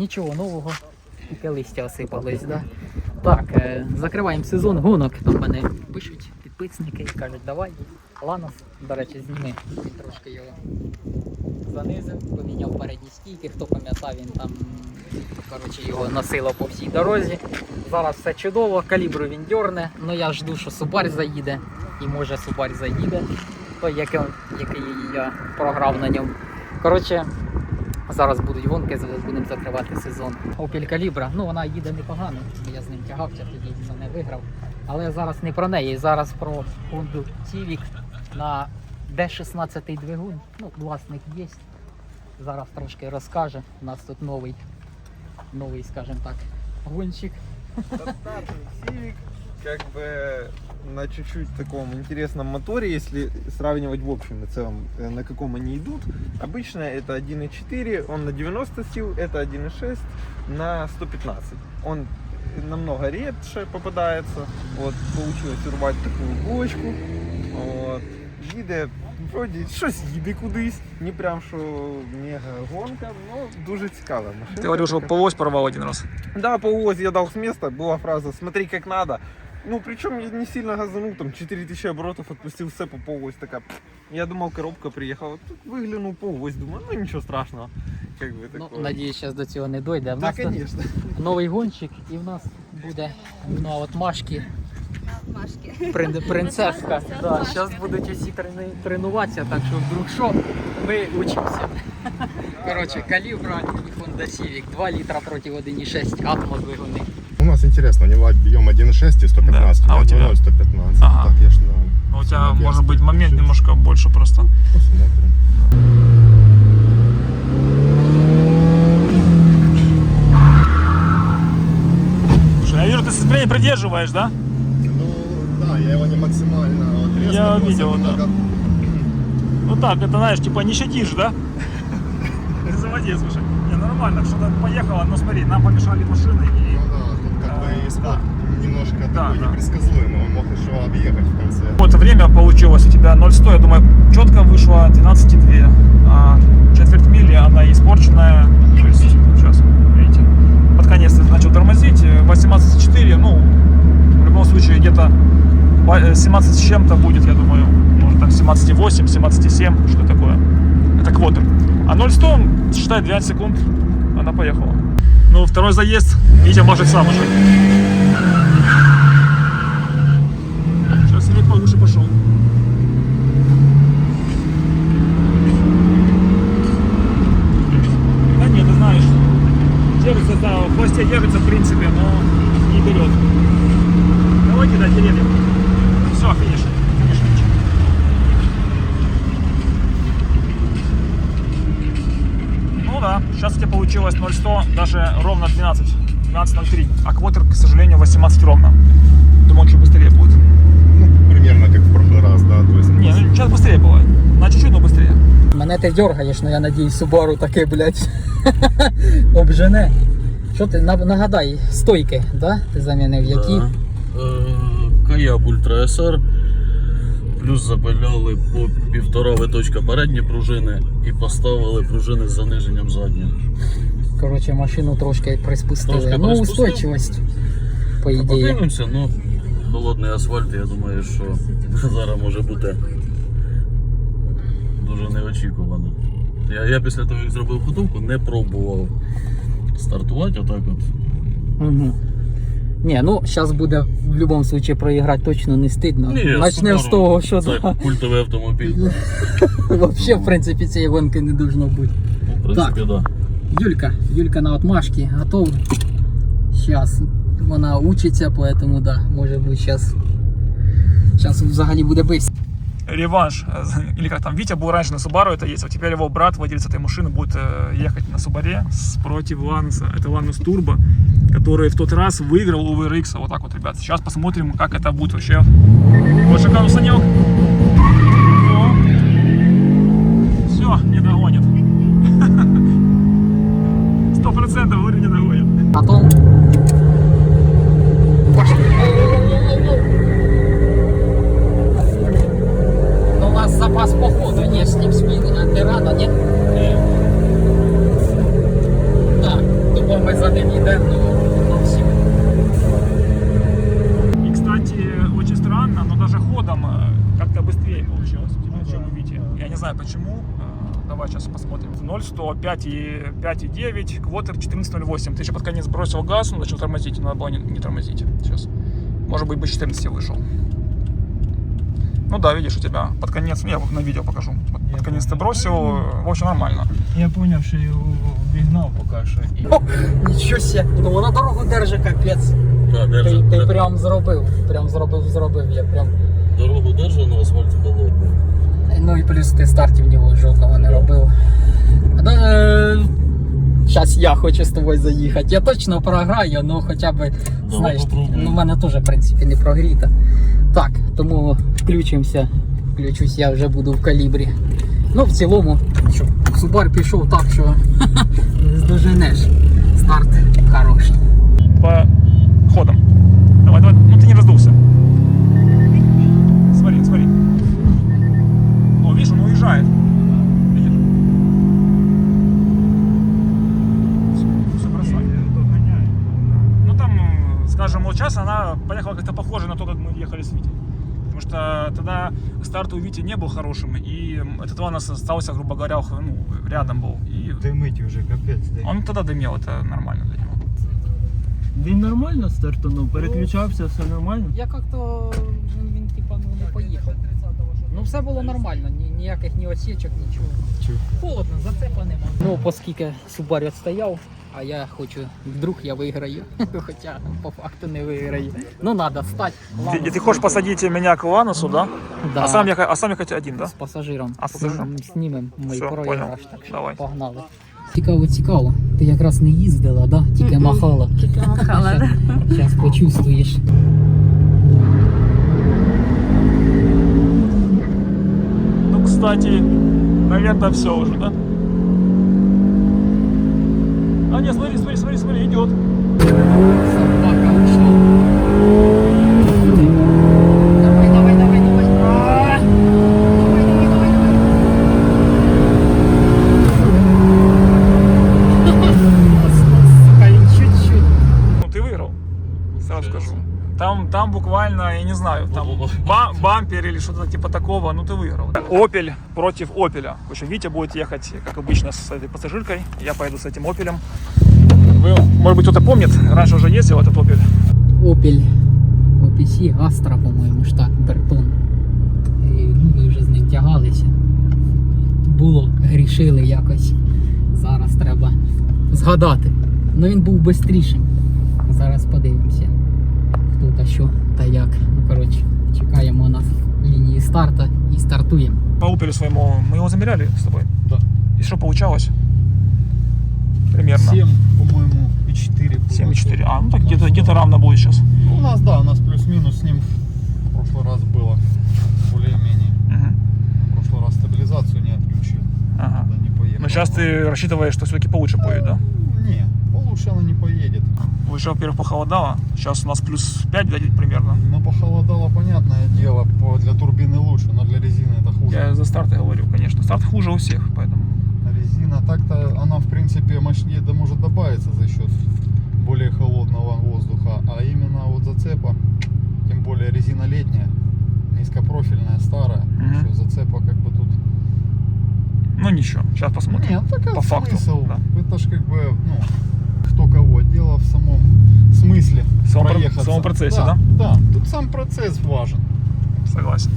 Нічого нового, тільки листя осипалось, да? Так, е, закриваємо сезон гонок. Там мене пишуть підписники і кажуть, давай. Ланос, до речі, зніми. Він трошки його занизив, поміняв передні стійки, хто пам'ятав, він там коротше, його носило по всій дорозі. Зараз все чудово, калібру він дьорне, але я жду, що Субарь заїде, і може Субарь заїде, той, який я програв на ньому. Коротше, Зараз будуть гонки, будемо закривати сезон. Opel Calibra, ну вона їде непогано, я з ним тягався, тоді за не виграв. Але зараз не про неї, зараз про Honda Civic на D16 двигун. Ну, власник є. Зараз трошки розкаже. У нас тут новий, новий, скажімо так, гонщик. Стандартный Civic, как бы на чуть-чуть таком интересном моторе, если сравнивать в общем и целом, э, на каком они идут. Обычно это 1.4, он на 90 сил, это 1.6 на 115. Он намного редше попадается. Вот, получилось урвать такую бочку. Вот. Їде, вроді, щось їде кудись. Не прям що мега гонка, але дуже цікава машина. Ты говорил, что така. полось порвал один раз. Да, по УОЗ я дал с места, была фраза «смотри как надо». Ну, причем я не сильно газанул, там 4000 оборотов отпустил все по полось, такая. Я думал, коробка приехала, тут выглянул полось, думаю, ну ничего страшного. Как бы Ну, такое. надіюсь, зараз до цього не дойде. В Да, нас тут конечно. новий гонщик і в нас буде ну, а от Машки Машки. Прин- принцеска. Да, зараз будуть усі трени- тренуватися, так що вдруг що, ми учимося. Коротше, калібра і Honda Civic 2 літра проти 1,6 атмо двигуни. Нас интересно, у него объем 1.6 и 115, Да, а у у тебя? меня 115. Ага. Так, я ж на... Ну, у тебя может быть ты момент чуть-чуть. немножко больше просто. Посмотрим. Слушай, я вижу, ты сцепление придерживаешь, да? Ну, да, я его не максимально вот резко Я видел, да. Ну так, это знаешь, типа не щадишь, да? Заводи, слушай. Не, нормально, что-то поехало, но смотри, нам помешали машины и... Ну да. немножко Да, такой да. непредсказуемый, он мог еще объехать в конце. Вот время получилось у тебя 0,100, я думаю, четко вышло 12,2. А четверть мили, она испорченная. То есть, сейчас, видите, под конец ты начал тормозить. э, 18,4, ну, в любом случае, где-то ба- э, 17 с чем-то будет, я думаю. Может, там 17,8, 17,7, что такое. Это квотер. А 0,100, считай, 12 секунд, она поехала. Ну, второй заезд, Витя может сам уже. Сейчас Олег повыше пошел. Да нет, ты знаешь, держится, да, в хвосте держится, в принципе, но не берет. Давай кидать деревья. Все, 0,100, даже ровно 12. 12.03. А квотер, к сожалению, 18 ровно. Думаю, он чуть быстрее будет. Ну, примерно как в прошлый раз, да, то есть... Не, ну сейчас быстрее бывает. На чуть-чуть, но быстрее. Мене ти дергаєш, але я надіюсь, Subaru таке, блядь, обжене. Що ти, на- нагадай, стойки, да? Ти замінив які? Да. Е, Каяб Ультра СР. Плюс запиляли по півтора виточка передні пружини і поставили пружини з заниженням задніх. Коротше, машину трошки приспустили. Трошки ну, приспустили. устойчивость, по ідеї. Подивимося, ну холодний асфальт, я думаю, що зараз може бути дуже неочікувано. Я, я після того, як зробив ходовку, не пробував стартувати отак от. Угу. Ні, ну зараз буде в будь-якому випадку проіграти точно не стидно. Ні, Начнемо з того, що Це да, культовий автомобіль. взагалі, в принципі, цієї гонки не должно бути. Ну, В принципі, так. Да. Юлька, Юлька на отмашки, готов. Сейчас вона учиться, поэтому да, може бути зараз. Зараз взагалі буде бись. реванш, или как там, Витя был раньше на Субару, это есть, а теперь его брат, владелец этой машины, будет э, ехать на Субаре против Лануса, это Ланус Турбо, который в тот раз выиграл у VRX, вот так вот, ребят, сейчас посмотрим, как это будет вообще. Вот шикарный Санек. 12,9, квотер 14,08. Ты еще под конец бросил газ, он начал тормозить, надо было не, не тормозить. Сейчас. Может быть, бы 14 вышел. Ну да, видишь, у тебя под конец, я на видео покажу, под, под конец понял. ты бросил, в общем, нормально. Я понял, что я обігнав пока что І... О, нічого себе, ну на дорогу держить, капец Да, держи, ти, ти прям зробив, прям зробив, зробив, я прям... Дорогу держу, але асфальт холодний. Ну и плюс ты стартів нього жодного не робив. Ну, э, Зараз я хочу з тобою заїхати. Я точно програю, ну хоча б, знаєш, ну в мене теж, в принципі, не прогріта. Так, тому включимося. Включусь, я вже буду в калібрі. Ну, в цілому, що, Субар пішов так, що не здоженеш. Старт хороший. По ходам. Давай, давай, ну ты не раздулся. Смотри, смотри. О, видишь, он уезжает. скажем, вот сейчас она поехала как-то похоже на то, как мы ехали с Витей. Потому что тогда старт у Вити не был хорошим, и этот ван остался, грубо говоря, ну, рядом был. И Димить вже капець. Дим. он тогда дымел, это нормально для него. Він нормально стартанув, переключався, все нормально. Я як-то він, він типа ну, не поїхав. Ну все було нормально, ні, ніяких ні осічок, нічого. Чу. Холодно, зацепа нема. Ну, оскільки Субарь відстояв, а я хочу, вдруг я виграю. Хоча по факту не виграю. Ну треба встати. Ты, ты хочешь посадить меня к Ланусу, да? Да. А сам я, а сам я хоть один, да? з пасажиром. А, з пасажиром. Знім- Знімемо мій Всё, проіграш. понял. Так що Давай. погнали. Цікаво, цікаво. Ти якраз не їздила, да? Тільки Мгм. махала. Тільки махала, да. Зараз почувствуєш. Ну, кстати, наверное, все уже, да? А, нет, смотри, смотри, смотри, смотри, идет. Собака ушла. Давай, давай, давай, давай. А! Давай, давай, давай, давай. Сука, він чуть-чуть. Ну, ты выиграл. Сразу Сейчас. скажу. Там, там буквально, я не знаю, там ба- бампер или что-то типа такого, ну ты выиграл. Опель против Опеля. В общем, Витя будет ехать, как обычно, с этой пассажиркой. Я поеду с этим Опелем. Вы, может быть, кто-то помнит, раньше уже ездил этот Опель. Опель OPC Astra, по-моєму, ж так, Бертон. І, ну, Ми вже з ним тягалися. Було, грішили якось. Зараз треба згадати. Ну він був швидшим. Зараз подивимося, хто та що та як. Ну, коротше, чекаємо на лінії старта і стартуємо. По Опелю своему, мы его замеряли с тобой? Да. И что получалось? Примерно. 7, по-моему, и 4 было. 7,4. А, ну так где-то где равно будет сейчас. Ну, У нас, да, у нас плюс-минус с ним в прошлый раз было более-менее. Мгм. В прошлый раз стабилизацию не отключил. Ага. Не поехал. Но сейчас ты рассчитываешь, что все-таки получше будет, да? Не, получше она не. Уже, во-первых, похолодало. Сейчас у нас плюс 5 где-то примерно. Но похолодало, понятное дело, для турбины лучше, но для резины это хуже. Я за старт говорю, конечно. Старт хуже у всех, поэтому. Резина так-то, она в принципе мощнее да может добавиться за счет более холодного воздуха, а именно вот зацепа, тем более резина летняя, низкопрофильная, старая, Мгм. что зацепа как бы тут Ну ничего, сейчас посмотрим. Нет, так а По факту, смысл? да. Это ж как бы, ну, кто кого. Дело в самом смысле В самом про- проехаться. в самом процессе, да? Да, тут сам процесс важен. Согласен.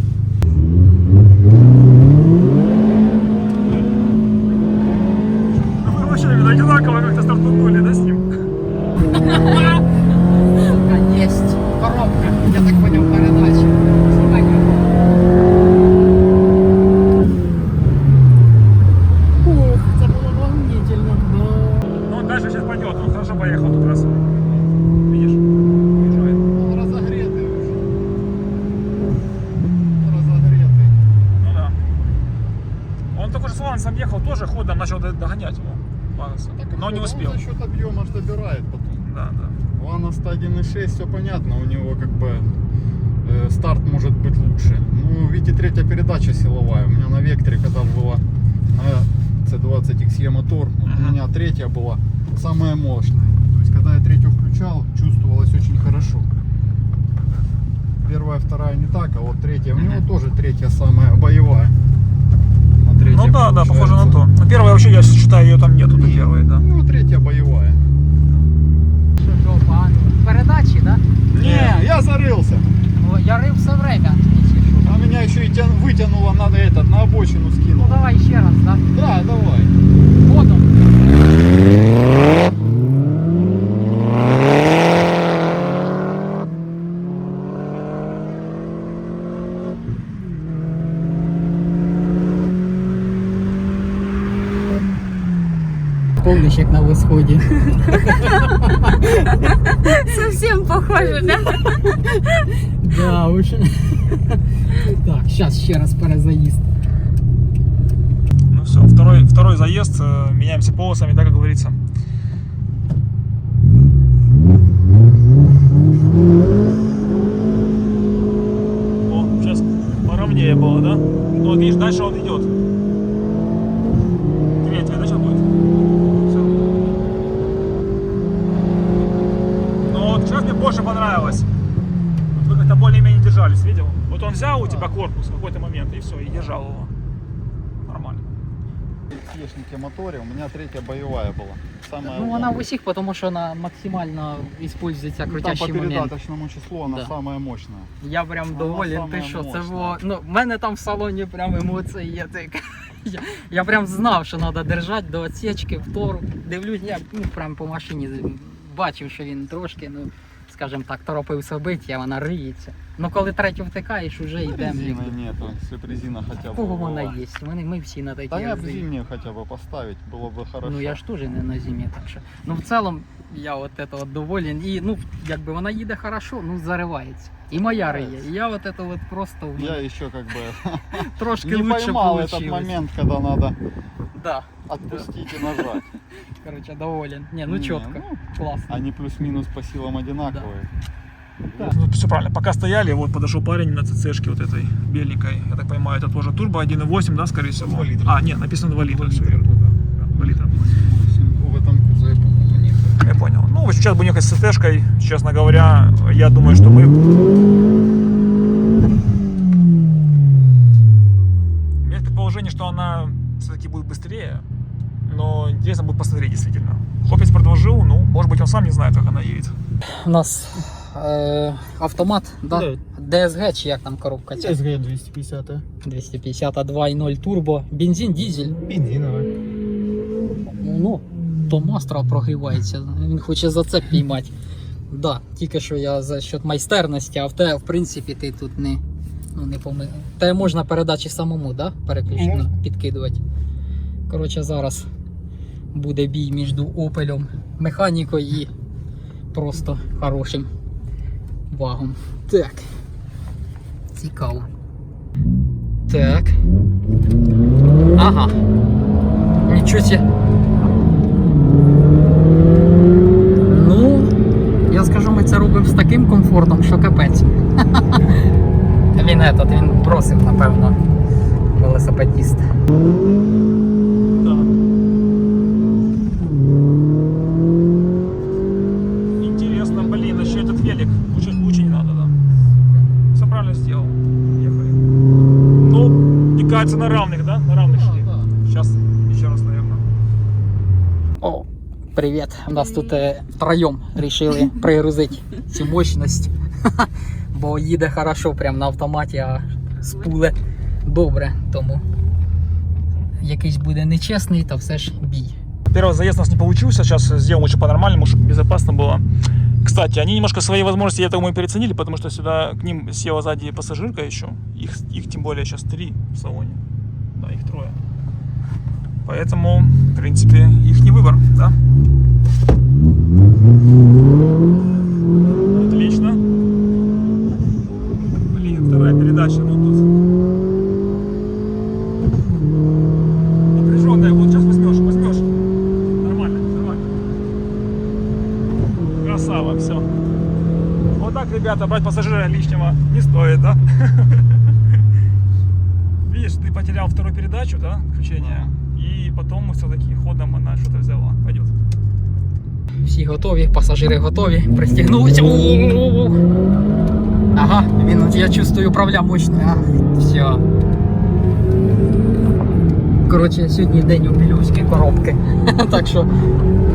Вы вообще одинаково как-то стартанули, да, с ним? Есть коробка. Я так понял, передача. Ух, це було волнительно. Да. Ну, он дальше сейчас пойдет. Он хорошо поехал тут раз. Видишь? Уезжает. Он разогретый уже. Разогретый. Ну да. Он только же с Лансом ехал, тоже ходом начал д- догонять его. Ланса. Так, Но не он успел. за счет объема ж добирает потом. Да, да. Лана 1.6, все понятно, у него как бы э, старт может быть лучше. Ну, видите, третья передача силовая. У меня на Векторе, когда была на C20XE мотор, вот у меня третья была самая мощная. включал, чувствовалось очень хорошо. Первая, вторая не так, а вот третья. У него тоже третья самая боевая. На Ну да, да, похоже на то. получается. Ну, первая вообще, я считаю, ее там нету, до первой, да. Ну, третья боевая. Передачі, да? Не, я зарылся. Ну, я рив все время. що. А меня еще и тян- вытянуло на этот, на обочину Ну скинуло. давай ще раз, да? Да, давай. Ходом. Як на восході. Совсем похоже, да? Да, уж. Так, сейчас ще раз перезаїзд. Ну все, второй, второй заезд, э, меняемся полосами, да, как говорится. О, сейчас поровнее было, да? Ну вот видишь, дальше он идет. Третья, да, сейчас будет? Всё. Ну вот сейчас мне больше понравилось. Вот вы как-то более-менее держались, видел? Вот он взял у тебя корпус в какой-то момент и все, и держал его. Нормально. В Ешнике моторе у меня третья боевая была. Самая Ну, вона в лучшая. усіх, тому що вона максимально використовується Ну, Там по крутящий момент. передаточному числу она Да. самая мощная. Я прям Вона доволен, сама ти що це мощна. було. Ну, в мене там в салоні прям емоції є. Так. Я, я прям знав, що треба держати до отсечки, втору. Дивлюсь, я ну, прям по машині бачив, що він трошки, ну, скажімо так, торопився бити, а вона риється. Ну коли третю втикаєш, уже Ну, йдемо. резины нету, если б резина хотя бы Кого вона была. є? Вони, ми всі на такі. Да я бы їздили. зимнюю хотя бы поставить, было бы хорошо. Ну я ж теж не на зимі, так що. Ну в цілому я от это от доволен. І ну, якби вона їде хорошо, ну заривається. І моя риє. І я от это от просто в Я мене еще как бы трошки не лучше поймал этот получилось. момент, когда надо Да, отпустить и нажать. короче, доволен. Не, ну Не, четко, ну, классно. Они плюс-минус по силам одинаковые. Ну, все правильно. Пока стояли, вот подошел парень на ЦЦшке вот этой беленькой. Я так понимаю, это тоже турбо 1.8, да, скорее всего? 2 литра. А, нет, написано 2 литра. Все верно. Да, 2 литра. В этом кузове, по-моему, нет. Я понял. Ну, вот сейчас будем ехать с ЦТшкой. Честно говоря, я думаю, что мы... У меня есть предположение, что она все-таки будет быстрее. Но интересно будет посмотреть, действительно. Хлопец предложил, ну, может быть, он сам не знает, как она едет. У нас е, автомат, да? Да. ДСГ чи як там коробка ця? SG 250, 250 2.0 турбо. Бензин, дизель. бензиновая. Ну, то мастера прогрівається. Він хоче за це піймати. Да, тільки що я за счет майстерності, а в те, в принципі, ти тут не, ну, не помив. Те можна передачі самому, да? Переключити, Можна. підкидувати. Коротше, зараз буде бій між опелем, механікою і просто хорошим вагом. Так. Цікаво. Так. Ага. Нічого ми це робимо з таким комфортом, що капець. Він этот, він бросив, напевно, велосипедіст. привіт. У нас тут е, втроєм вирішили пригрузити цю мощність. Бо їде хорошо прямо на автоматі, а з пуле добре. Тому якийсь буде нечесний, то все ж бій. Первый заезд у нас не получился, сейчас сделаем лучше по-нормальному, чтобы безопасно было. Кстати, они немножко свои возможности, я думаю, переоценили, потому что сюда к ним села сзади пассажирка еще. Их, их тем более сейчас три в салоне. Да, их трое. Поэтому, в принципе, их не выбор, да? Отлично. Блин, вторая передача, ну тут... Напряженная, вот сейчас возьмешь, возьмешь. Нормально, нормально. Красава, все. Вот так, ребята, брать пассажира лишнего не стоит, да? Видишь, ты потерял вторую передачу, да, включение, и потом все-таки ходом она что-то взяла. Пойдет. Всі готові, пасажири готові, пристігнулися. Ага, він, я чувствую, управля мощно. А, все. Коротше, сьогодні день у пілюській коробки. так що.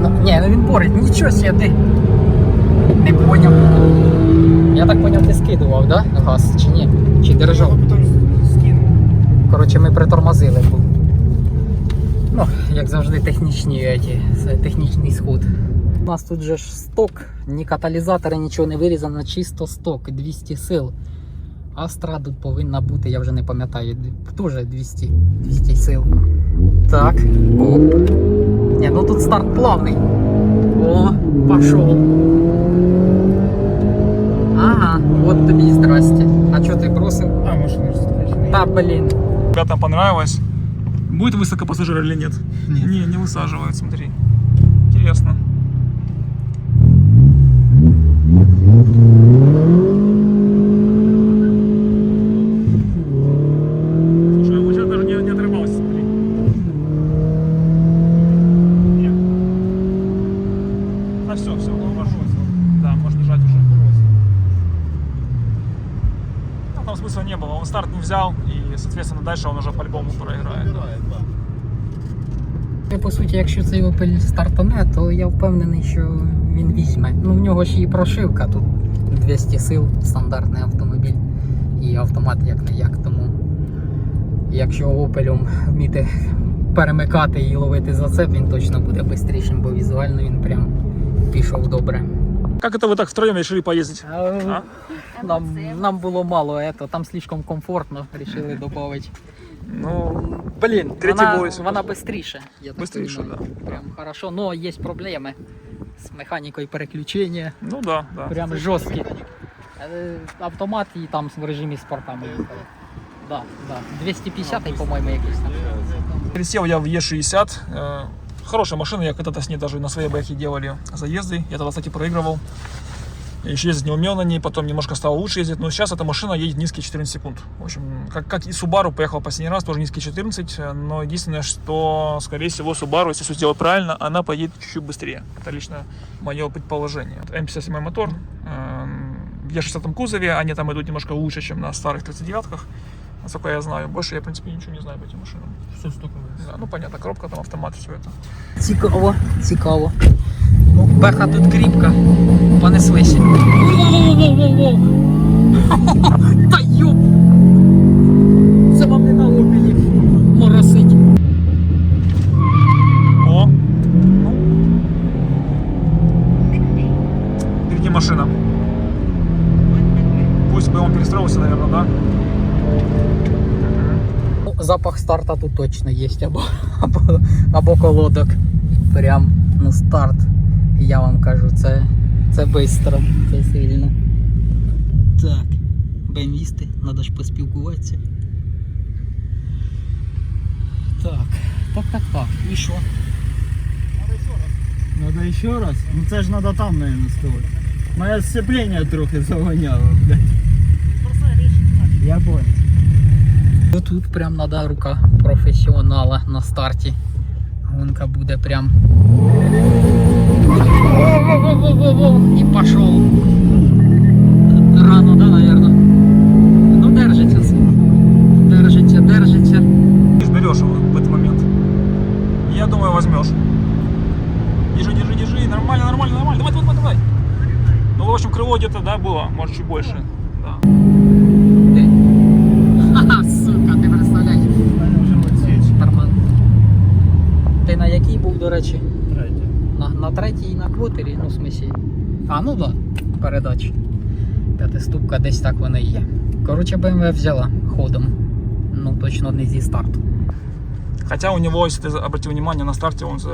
Ну, ні, ну він борить, нічого себе ти. Не поняв. Я так поняв, ти скидував, да? Газ чи ні? Чи держав? Коротше, ми притормозили. Був. Ну, як завжди, технічні еті, це технічний сход. У нас тут же ж сток, ні каталізатора, нічого не вирізано, чисто сток, 200 сил. Астра тут повинна бути, я вже не пам'ятаю, теж 200, 200 сил. Так. Оп. Ні, ну тут старт плавний. О, пошел. Ага, от тобі і здрасте. А чого ти бросив? А, машина же Та блін. Ребятам понравилось. Будет высоко пассажир или нет? Не, не высаживают, смотри. Интересно. Смысла не было. Он старт не взял, и, соответственно, дальше он уже по-любому проиграет. По суті, якщо цей Opel стартане, то я впевнений, що він візьме. Ну, в нього ж і прошивка, тут 200 сил, стандартний автомобіль і автомат як не як. Тому якщо Opel вміти перемикати і ловити зацеп, він точно буде швидшим, бо візуально він прям пішов добре. Как это вы так втроем решили поездить? А, Нам, нам було мало, ето, там слишком комфортно, вирішили додати. Ну, Блін, Третій вона, бойс. вона бистріше. Я так Бистріше, понимаю. Прям хорошо. Но є проблеми з механікою переключення. ну да, да. Прям жорсткі. Е, Автомат і там в режимі спорта ми їхали. Да, да. 250 по-моєму, якийсь там. Пересел я в Е60. Э, Хорошая машина, я когда-то с ней даже на своей бэхе делали заезды. Я тогда, кстати, проигрывал. Я еще ездить не умел на ней, потом немножко стало лучше ездить. Но сейчас эта машина едет низкие 14 секунд. В общем, как, как и Subaru поехал последний раз, тоже низкие 14. э, Но единственное, что, скорее всего, Subaru, если все сделать правильно, она поедет чуть-чуть быстрее. Это лично мое предположение. М57 мотор. эм, В Е60 кузове они там идут немножко лучше, чем на старых 39-ках. Насколько я знаю. Больше я, в принципе, ничего не знаю по этим машинам. Все стоковое. Да, ну понятно, коробка, там автомат, все это. Цікаво, цікаво. Ну, беха тут кріпка. Понеслися. Во-во-во-во-во! Та йоп! старта тут точно є, або, або, або колодок. Прям, ну, старт. Я вам кажу, це, це бистро, це сильно. Так, бемісти, треба ж поспілкуватися. Так, так, так, так. І що? Надо еще раз? Ну це ж надо там, наверное, ставити. Моє сцепление трохи завоняло, блядь. Я понял. Ну, Тут прям треба рука професіонала на старті. Гонка буде прям. І пошел. Рано, да, наверное. Ну, держиться. Держиться, держиться. Ты берешь его в этот момент. Я думаю, возьмешь. Держи, держи, держи. Нормально, нормально, нормально. Давай, давай, давай, давай. Ну, в общем, крыло где-то, да, было. Может, чуть больше. на якій був, до речі? На, на третій і на квотері, ну в смісі. А, ну да, передачі. П'ятиступка десь так вона і є. Коротше, BMW взяла ходом. Ну, точно не зі старту. Хотя у него, если ты обратил внимание, на старте он за...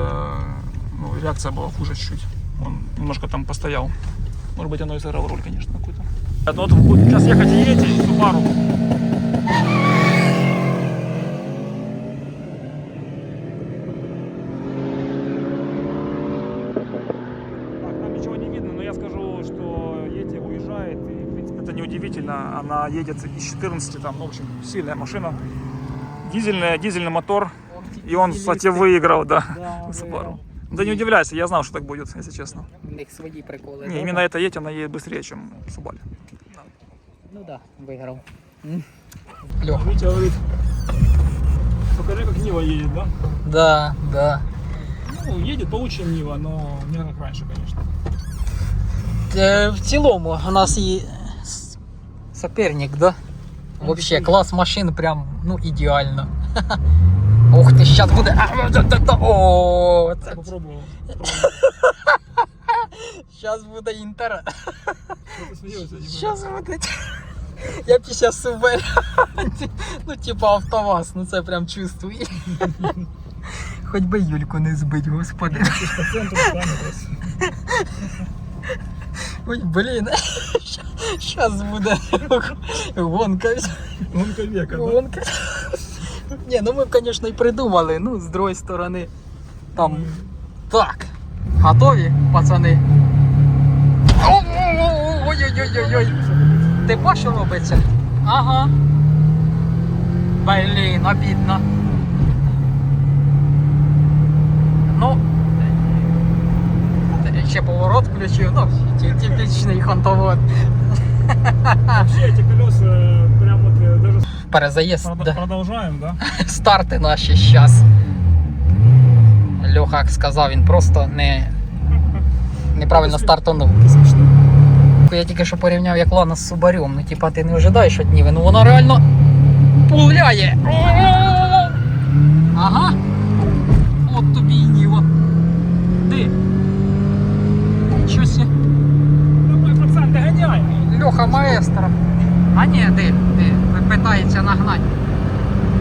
ну, реакция была хуже чуть-чуть. Он немножко там постоял. Может быть, оно и сыграло роль, конечно, какую-то. Ну, вот вы будете сейчас ехать и едете, и Subaru. Она едет из 14, там, ну, в общем, сильная машина. Дизельная, дизельный мотор. И он, кстати, выиграл, да, Subaru. Да не удивляйся, я знал, что так будет, если честно. В них свої приколи. Не, да? именно эта едет, она едет быстрее, чем Субали. Ну так, да, виграв. М. Льох. Витя говорит, покажи, как Нива едет, да? Да, да. Ну, едет получше Нива, но не как раньше, конечно. Е, В цілому у нас є с- соперник, да? Вообще клас машин прям ну ідеально. Ух ти, щас буде. А, да, да, да. О, це Попробовал. щас буде інтер. Что ты смеешься? Щас буде. Я після субер. Ну, типа автоваз, ну це прям чувствую. Хоч би Юльку не збить, господи. Ой, блін. Щас буде гонка. Гонка века, да? Гонка. Ні, ну ми б, звісно, і придумали, ну, з другої сторони. Там. Так. Готові, пацани? Ой-ой-ой-ой-ой. Ти бачиш, робиться? Ага. Блін, обідно. Ну. Ще поворот включив, ну, типічний хантовод. Вообще эти колеса прям вот э, даже Перезаїзд. Да. продолжаем, да? старти наші зараз. Льоха як сказав, він просто не неправильно стартанув. Я тільки що порівняв як Лана з Субарем. Ну, типа, ти не ожидаєш від Ніви, ну вона реально пуляє. Ага. От тобі і Ніва. Ти. Щось. Давай, пацан, догоняй! Льоха маестро. Ні, де, де, питається нагнати.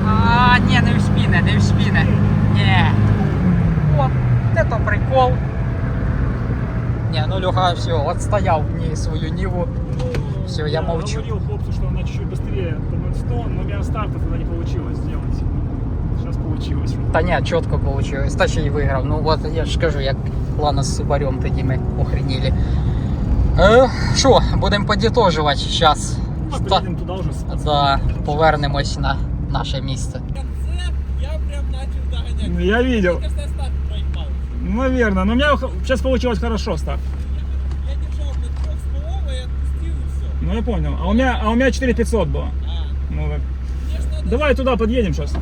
А, ні, не вспіне, не вспіне. Ні. От, це то прикол. Ні, ну Льоха все, отстояв мені свою ніву. Всё, я молчу. говорил хлопцу, что она чуть-чуть быстрее по 100, но у меня старта тогда не получилось сделать. Сейчас получилось. Та ні, чітко вийшло. Та ще й виграв. Ну от я ж кажу, як Лана з Субарем тоді ми охреніли. Е, Що, будемо подітожувати зараз. А, туда уже. с- Да, повернемось на наше місце. Ну, Я видел. Наверное, но у меня сейчас получилось хорошо старт. Ну я понял. А у меня, а у меня 4500 было. Ну так. Давай туда подъедем сейчас.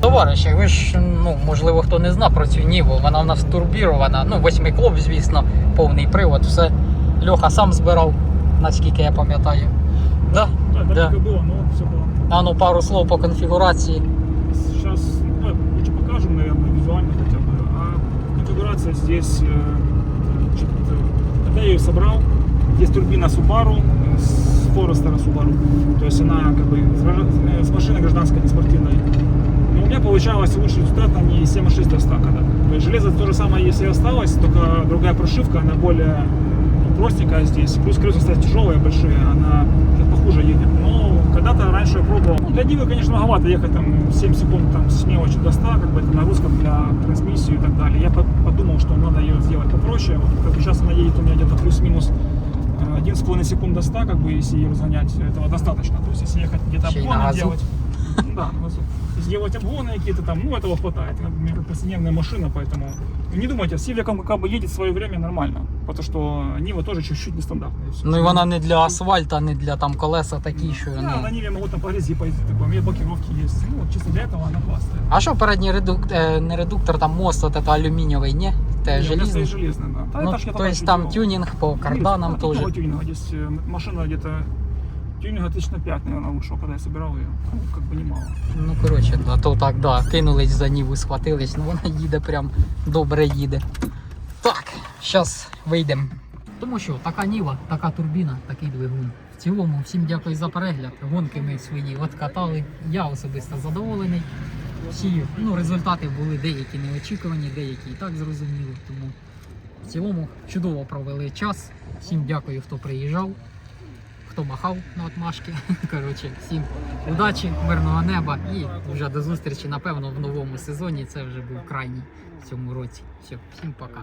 Товариші, ви ж, ну, можливо, хто не знав про цю Ніву, вона в нас турбірована. Ну, восьмий клуб, звісно, повний привод, все. Льоха сам збирав, наскільки я пам'ятаю. Да? Да, Да. далеко было, но все было. А ну пару слов по конфігурації. Сейчас ну, лучше покажем, наверное, визуально хотя бы. А конфигурация здесь, э, значит, э, когда я ее собрал, здесь турбина Subaru э, с Форестера Subaru. То есть она как бы с граждан- э, с машины гражданской, не спортивной. Но у меня получалось лучший результат на ней 7,6 до 100 когда. То есть железо то же самое, если и осталось, только другая прошивка, она более ну, простенькая здесь. Плюс колеса, кстати, тяжелые, большие, она уже похуже едет. Но когда-то раньше я пробовал. Ну, для Нивы, конечно, многовато ехать там 7 секунд там, с мелочи до 100, как бы это нагрузка для трансмиссии и так далее. Я по- подумал, что надо ее сделать попроще. Вот, как бы сейчас она едет у меня где-то плюс-минус э, 1,5 секунд до 100, как бы, если ее разгонять, этого достаточно. То есть, если ехать где-то обгоны делать, ну да, газу. сделать обгоны какие-то там, ну этого хватает. Меня как повседневная машина, поэтому не думайте, Сивиком как бы едет в свое время нормально. Потому что Нива тоже чуть-чуть нестандартная. и всё. Ну і вона не для асфальта, не для там колеса такі, що. Да, на Ну. Ниве могу там по грязи поездить, такое. у меня блокировки есть. Ну, вот чисто для этого она классная. А що передній редуктор, не редуктор, там мост, от это алюмінієвий, ні? Те Не, у меня желізний. стоит железный, да. Да, Ну, это ж я то тогда есть там делал. тюнинг по карданам Нет, тоже. никакого тюнинга. Здесь э, машина где-то тюнинга тысяч на 5, наверное, вышел, когда я собирал ее. Ну, как бы немало. Ну, коротше, да, то так, да, кинулись за ніву, схватились, ну вона їде прям добре їде. Так, зараз вийдемо. Тому що така ніва, така турбіна, такий двигун. В цілому, всім дякую за перегляд. Гонки ми свої откатали. Я особисто задоволений. Всі ну, результати були деякі неочікувані, деякі і так зрозуміли. Тому в цілому чудово провели час. Всім дякую, хто приїжджав, хто махав на отмашки. Коротше, всім удачі, мирного неба і вже до зустрічі, напевно, в новому сезоні. Це вже був крайній в цьому році. Все, всім пока.